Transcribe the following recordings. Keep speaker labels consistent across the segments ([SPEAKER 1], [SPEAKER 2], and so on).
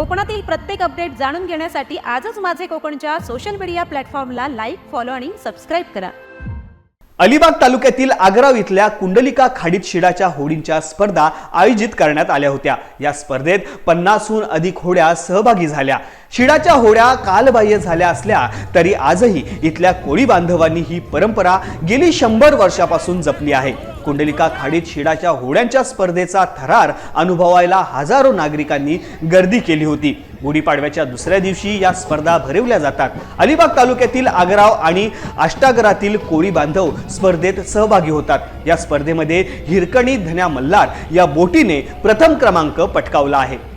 [SPEAKER 1] कोकणातील प्रत्येक अपडेट जाणून घेण्यासाठी आजच माझे कोकणच्या सोशल मीडिया प्लॅटफॉर्मला लाईक फॉलो आणि सबस्क्राईब करा.
[SPEAKER 2] अलिबाग तालुक्यातील आग्राव इथल्या कुंडलिका खाडीत शिडाच्या होडींच्या स्पर्धा आयोजित करण्यात आल्या होत्या. या स्पर्धेत पन्नासहून अधिक होड्या सहभागी झाल्या. शिडाच्या होड्या कालबाह्य झाल्या असल्या तरी आजही इथल्या कोळी बांधवांनी ही परंपरा गेली शंभर वर्षापासून जपली आहे. कुंडलिका खाडीत शिडाच्या होड्यांच्या स्पर्धेचा थरार अनुभवायला हजारो नागरिकांनी गर्दी केली होती. गुढीपाडव्याच्या दुसऱ्या दिवशी या स्पर्धा भरवल्या जातात. अलिबाग तालुक्यातील आग्राव आणि अष्टागरातील कोळी बांधव स्पर्धेत सहभागी होतात. या स्पर्धेमध्ये हिरकणी धन्या मल्हार या बोटीने प्रथम क्रमांक पटकावला आहे.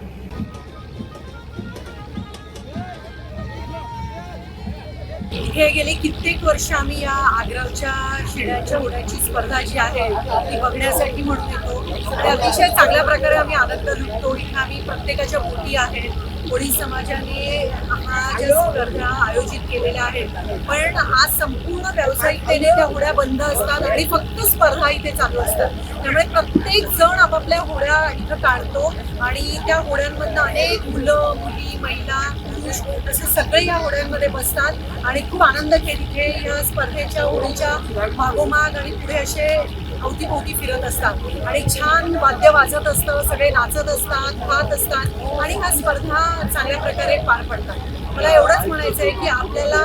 [SPEAKER 3] इथे गेले कित्येक वर्ष आम्ही या आग्रावच्या शिड्याच्या उड्याची स्पर्धा जी आहे ती बघण्यासाठी म्हणून येतो. आणि अतिशय चांगल्या प्रकारे आम्ही आनंद लुटतो. इथे आम्ही प्रत्येकाच्या बोटी आहेत. कोळी समाजाने हा ज्या स्पर्धा आयोजित केलेल्या आहेत. पण हा संपूर्ण व्यावसायिकतेने त्या होड्या बंद असतात आणि फक्त स्पर्धा इथे चालू असतात. त्यामुळे प्रत्येक जण आपापल्या होड्या इथं काढतो आणि त्या होड्यांमधनं अनेक मुलं मुली महिला पुरुष असे सगळे या होड्यांमध्ये बसतात आणि खूप आनंद घेत इथे या स्पर्धेच्या होडीच्या मागोमाग आणि पुढे असे अवतीभोवती फिरत असतात. आणि छान वाद्य वाजत असतं सगळे नाचत असतात खात असतात आणि ह्या स्पर्धा चांगल्या प्रकारे पार पडतात. मला एवढंच म्हणायचं आहे की आपल्याला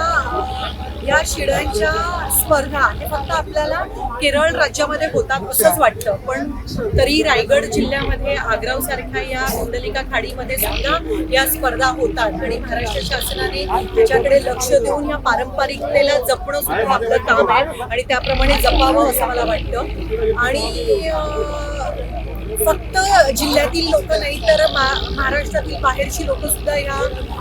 [SPEAKER 3] या शिड्यांच्या स्पर्धा हे फक्त आपल्याला केरळ राज्यामध्ये होतात असंच वाटतं. पण तरी रायगड जिल्ह्यामध्ये आग्राव सारख्या या कुंडलिका खाडीमध्ये सुद्धा या स्पर्धा होतात. आणि महाराष्ट्र शासनाने त्याच्याकडे लक्ष देऊन या पारंपरिकतेला जपणं सुद्धा आपलं काम आहे. आणि त्याप्रमाणे जपावं असं मला वाटतं. आणि फक्त जिल्ह्यातील लोक नाही तर मा- महाराष्ट्रातील बाहेरची लोक सुद्धा या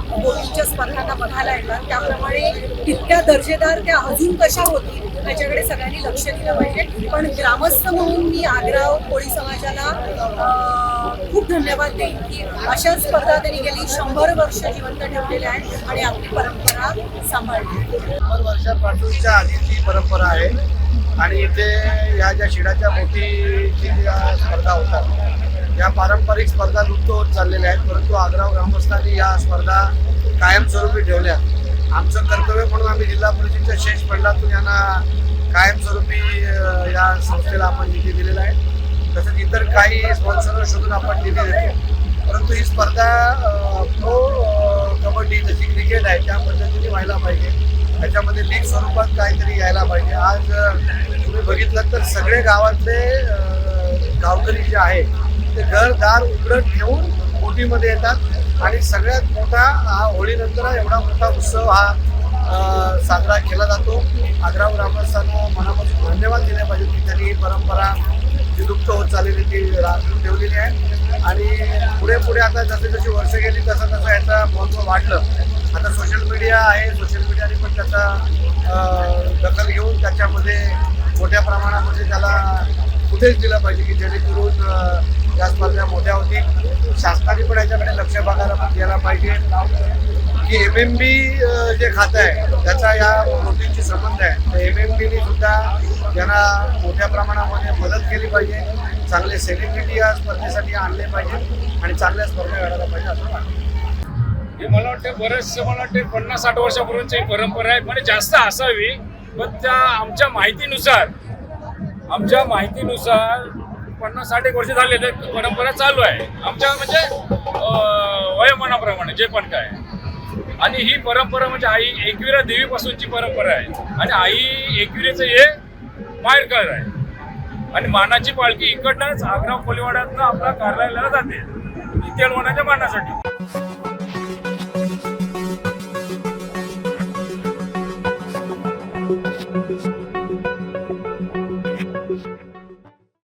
[SPEAKER 3] बोटींच्या स्पर्धांना बघायला येतात. त्याप्रमाणे तितक्या दर्जेदार त्या अजून कशा होतील त्याच्याकडे सगळ्यांनी लक्ष दिलं पाहिजे. पण ग्रामस्थ म्हणून मी आग्रा कोळी समाजाला खूप धन्यवाद देईन की अशा स्पर्धा त्यांनी गेली शंभर वर्ष जिवंत ठेवलेल्या आहेत आणि आपली परंपरा सांभाळली.
[SPEAKER 4] शंभर वर्षापासूनच्या आधीची परंपरा आहे. आणि इथे या ज्या शिडाच्या मोठीची ज्या स्पर्धा होतात या पारंपरिक स्पर्धा लुप्त होत चाललेल्या आहेत परंतु आग्राव ग्रामस्थांनी या स्पर्धा कायमस्वरूपी ठेवल्या. आमचं कर्तव्य म्हणून आम्ही जिल्हा परिषदेच्या शेष मंडळातून यांना कायमस्वरूपी या संस्थेला आपण निधी दिलेला आहे. तसंच इतर काही स्पॉन्सर शोधून आपण निधी देतो. परंतु ही स्पर्धा अं, प्रो अं, कबड्डी जशी क्रिकेट आहे त्या पद्धतीने व्हायला पाहिजे त्याच्यामध्ये स्वरूपात काहीतरी यायला पाहिजे. आज तुम्ही बघितलं तर सगळे गावातले गावकरी जे आहेत ते घरदार उघडत ठेवून बोटीमध्ये येतात आणि सगळ्यात मोठा हा होळीनंतर एवढा मोठा उत्सव हा साजरा केला जातो. आग्रा ग्रामस्थांना मनापासून धन्यवाद दिले पाहिजे की त्यांनी ही परंपरा विलुप्त होत चाललेली ती राखून ठेवलेली आहे. आणि पुढे पुढे आता जसे जशी वर्ष गेली तसं तसं याचं महत्त्व वाढलं. आता सोशल मीडिया आहे सोशल मीडियाने दखल घेऊन त्याच्यामध्ये मोठ्या प्रमाणामध्ये त्याला उद्देश दिलं पाहिजे की जेणेकरून या स्पर्धा मोठ्या होतील. शासनाने पण याच्याकडे लक्ष बघायला द्यायला पाहिजे. की एम एम बी जे खातं आहे त्याचा या गोष्टींशी संबंध आहे. तर एम एम बीने सुद्धा यांना मोठ्या प्रमाणामध्ये मदत केली पाहिजे. चांगले सेलिब्रिटी या स्पर्धेसाठी आणले पाहिजे आणि चांगल्या स्पर्धा घडायला पाहिजे असं वाटतं.
[SPEAKER 5] हे मला वाटतं बरेचसे मला वाटते पन्नास साठ वर्षापूर्वीची परंपरा आहे. म्हणजे जास्त असावी पण त्या आमच्या माहितीनुसार आमच्या माहितीनुसार पन्नास साठ एक वर्ष झाले तर परंपरा चालू आहे. आमच्या म्हणजे वयोमनाप्रमाणे वयोमानाप्रमाणे जे पण काय. आणि ही परंपरा म्हणजे आई एकविरा देवीपासूनची परंपरा आहे. आणि आई एकविरेचं हे माहेरकर आहे. आणि मानाची पालखी इकडनंच आग्रा कोलीवाड्यातनं आपल्या कार्यालयाला जाते. तेलवणाच्या मानासाठी.